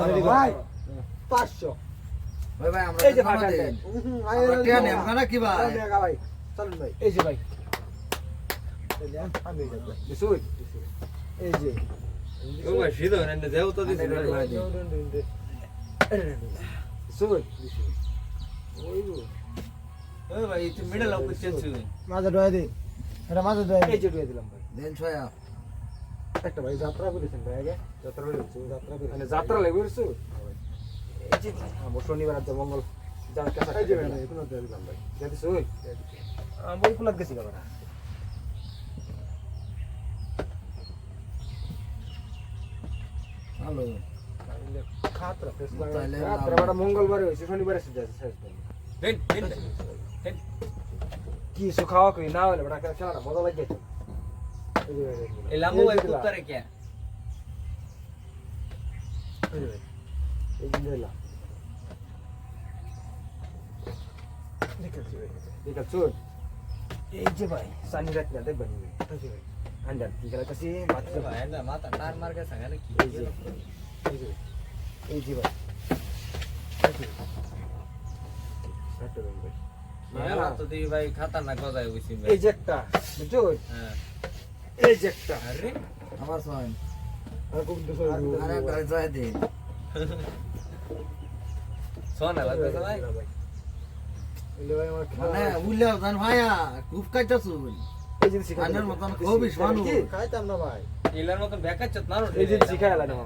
ভাই পাঁচশো। ভাই ভাই আমরা এই যে ভাই দেই। হুম, আমরা টিয়া নেব না কি ভাই? ভাই ভাই চলুন ভাই। এই যে ভাই। এই যে ও ভাই শীত হয় দেও তো দিছে ভাই। বিশুই ওই গো ও ভাই মিডল অফ চেঞ্জ মাঝে ডয়ে দিন এটা মাঝে ডয়ে এই যে ডুয়ে দিলাম ভাই। দেন ছয়া একটা ভাই যাত্রা করেছেন ভাই আগে? যাত্রা করেছি যাত্রা করে মানে যাত্রা লাগবে করছ এই যে আমার শনিবার আজ মঙ্গল যার কাছে এই যে ভাই এগুলো দিয়ে দিলাম ভাই। দিয়ে দিছো ওই? আমি ওই কুলাত গেছি বাবা হ্যালো। খাতরা ফেস খাতরা। বড় মঙ্গলবারে হইছে শনিবারে এসে যাচ্ছে শেষ দিন। দেন দেন কি সু খাওয়া কই না হলে বড় খেলাটা মজা লাগে এই লাম্বু ভাই দিলাম। কুত্তারে কে এই যে ভাই, সানি রাত না দেখবেন আন্ডার কি কাছে ভাই মাথা মার সঙ্গে কি এই যে এই যে ভাই এই যে একটা বুঝছ হ্যাঁ এই যে একটা। আরে। আমার ছয় আর কোন দুশো আরে একটা ছয় দিন সোনা লাগবে ভাই। এলে ভাই আমার খেলা মানে উল্লেও জান ভাইয়া খুব কাইতাছুন এই জিনিস শিখাই আন্নার মতন খুবই মানুষ। খাইতাম না ভাই। ইলার মতন বেকাচ্ছত না এই জিনিস শিখাই আলা না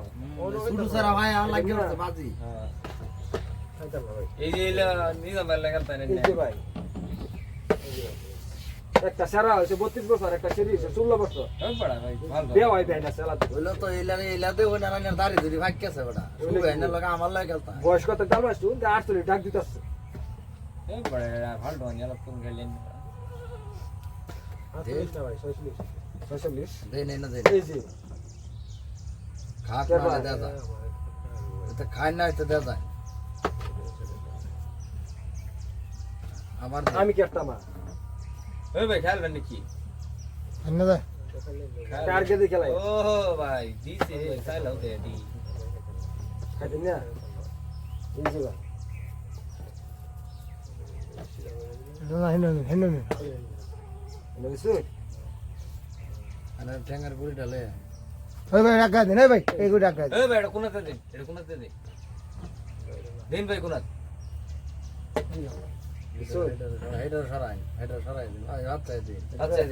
সারা ভাইয়া লাগে হচ্ছে বাজি। হ্যাঁ। খাইতাম না ভাই। এই যে ইলা নিজাম ভাই লাগাল তাই এই যে ভাই এই যে ভাই। একটা সারা হয়েছে বত্রিশ বছর একটা সেরি হয়েছে ষোলো বছর। বিয়ে হয় দেয় না সেলাতে হইল তো ইলারে ইলাতে ওই না দাঁড়ি ধরি ভাগ্যছে বেটা লাগা। আমার লাগে গেলতা বয়স কত ডাল আসছো আটচল্লিশ ডাক দিতে আসছে ভালো কোন গেলেন ছয়চল্লিশ। দেয়া যায় এটা না এটা দেয়া যায় আমার আমি কি একটা মা ওই ভাই খেলবেন নাকি? এনে যায় কার খেলাই ও ভাই দিছে দি না? না হেনে নিন হেনে নিন এনে দিছো ঠ্যাঙ্গার পুরি ডালে ওই ভাই ডাকা দিন ভাই এই গো ডাকা দিন ওই ভাই এটা কোনাতে দিন? এটা কোনাতে দিন? দিন ভাই কোনাত? আচ্ছা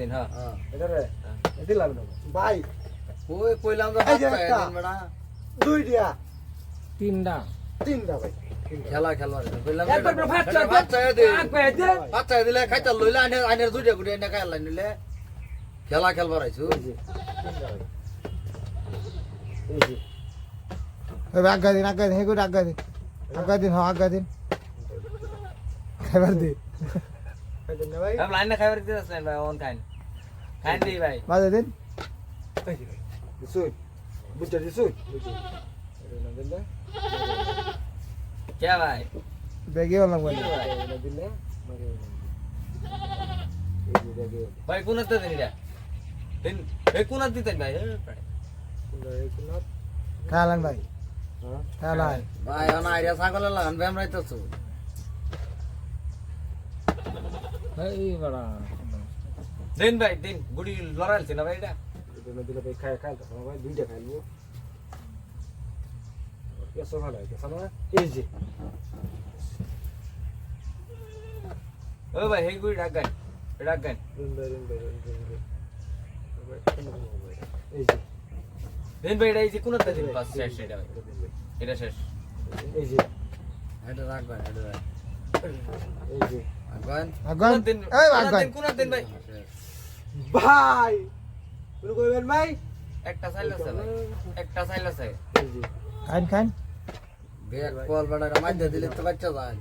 তিনটা। তিনটা ভাই। খেলা কইলাম দিলে খাইতা লইলে দুইটা গুড়ি এনে খাইলা নিলে খেলা খেলবার আইছু আগা দিন আগা দিন গো ডাকা দিন। আগা দিন হ্যাঁ আগা দিন। খাইবার ভাই। আমি লাইন না খাইবার দিতে আসেন ভাই অন খাইন। খাইন দিই ভাই। মাঝে দিন। ভাই দিছো বুঝতে দিছো বুঝছি এটা না দিলে কে ভাই? বেগে বললাম দেখে ভাই কোনাতে দিন এটা? দিন এই কোনাত দিতেন ভাই? খালান ভাই। হ্যাঁ? খালান। ভাই অন আইরা ছাগলে লাগান ব্যায়াম রাইতাছু। এই বড়া দিন ভাই দিন গুড়ি লড়াইছে না ভাই এটা দিলে ভাই খাই খাই ভাই দুইটা খাইলবো কেসো ভালো কেসো না এই যে ও ভাই হেই গুড়ি ডাক গান ডাক গান দিন ভাই দিন ভাই দিন ভাই এই যে দিন ভাই এটা এই যে কোনাতে দিন পাস শেষ এটা এটা শেষ এই যে এটা রাখবেন এটা রাখ এই যে রাখবেন আগান দিন এই আগান দিন কোনাত দিন ভাই ভাই তুমি কইবেন ভাই একটা সাইল আছে ভাই একটা সাইল আছে খান খান ব্যাগ কল বেটা মাইদা দিলে তো বাচ্চা যায়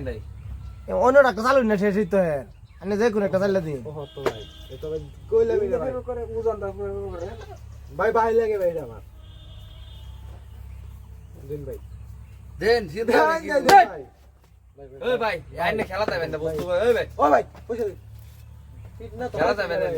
এই ফিলিয়ার একটা ভাই ভাই ভাই চালু না শেষ তো হ্যাঁ। যে কোনো একটা চালিয়ে দিই ভাই ভাই কইলাম না ভাই করে উজান দা করে ভাই ভাই লাগে ভাই আমার। দিন ভাই। দেন। ওই ভাই আইনে খেলা যাবেন না বস্তু ওই ভাই। ও ভাই পয়সা খেলা যাবেন না।